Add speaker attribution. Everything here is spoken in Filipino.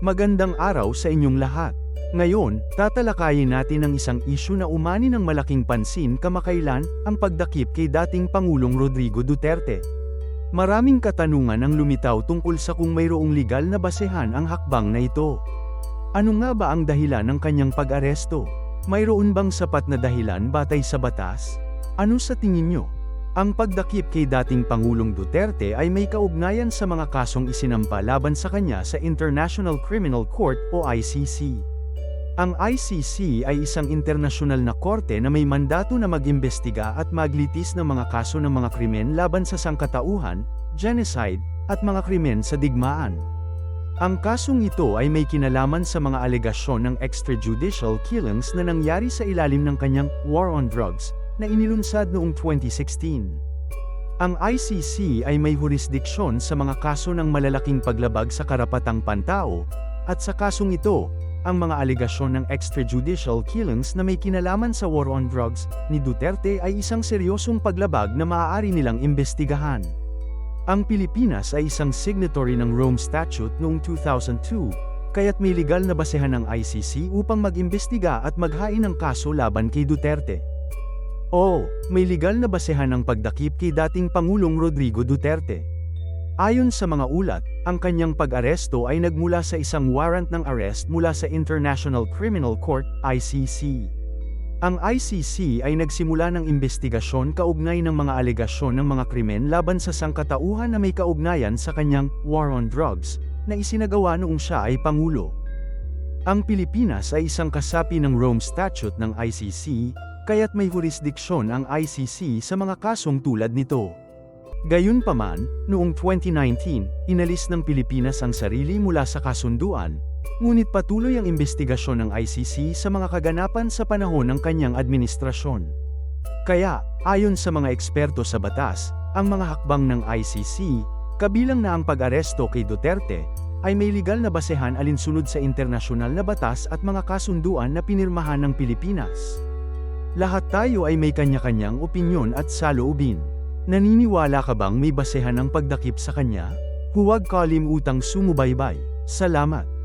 Speaker 1: Magandang araw sa inyong lahat. Ngayon, tatalakayin natin ang isang isyu na umani ng malaking pansin kamakailan, ang pagdakip kay dating Pangulong Rodrigo Duterte. Maraming katanungan ang lumitaw tungkol sa kung mayroong legal na basehan ang hakbang na ito. Ano nga ba ang dahilan ng kanyang pag-aresto? Mayroon bang sapat na dahilan batay sa batas? Ano sa tingin nyo? Ang pagdakip kay dating Pangulong Duterte ay may kaugnayan sa mga kasong isinampa laban sa kanya sa International Criminal Court o ICC. Ang ICC ay isang internasyonal na korte na may mandato na mag-imbestiga at maglitis ng mga kaso ng mga krimen laban sa sangkatauhan, genocide, at mga krimen sa digmaan. Ang kasong ito ay may kinalaman sa mga alegasyon ng extrajudicial killings na nangyari sa ilalim ng kanyang War on Drugs na inilunsad noong 2016. Ang ICC ay may jurisdiksyon sa mga kaso ng malalaking paglabag sa karapatang pantao, at sa kasong ito, ang mga alegasyon ng extrajudicial killings na may kinalaman sa war on drugs ni Duterte ay isang seryosong paglabag na maaari nilang imbestigahan. Ang Pilipinas ay isang signatory ng Rome Statute noong 2002, kaya't may legal na basehan ng ICC upang mag-imbestiga at maghain ng kaso laban kay Duterte. Oo, may legal na basehan ng pagdakip kay dating Pangulong Rodrigo Duterte. Ayon sa mga ulat, ang kanyang pag-aresto ay nagmula sa isang warrant ng arrest mula sa International Criminal Court, ICC. Ang ICC ay nagsimula ng investigasyon kaugnay ng mga alegasyon ng mga krimen laban sa sangkatauhan na may kaugnayan sa kanyang war on drugs, na isinagawa noong siya ay Pangulo. Ang Pilipinas ay isang kasapi ng Rome Statute ng ICC, kaya't may jurisdiksyon ang ICC sa mga kasong tulad nito. Gayunpaman, noong 2019, inalis ng Pilipinas ang sarili mula sa kasunduan, ngunit patuloy ang investigasyon ng ICC sa mga kaganapan sa panahon ng kanyang administrasyon. Kaya, ayon sa mga eksperto sa batas, ang mga hakbang ng ICC, kabilang na ang pag-aresto kay Duterte, ay may legal na basehan alinsunod sa internasyonal na batas at mga kasunduan na pinirmahan ng Pilipinas. Lahat tayo ay may kanya-kanyang opinyon at saloobin. Naniniwala ka bang may basehan ang pagdakip sa kanya? Huwag kalimutang sumubaybay. Salamat.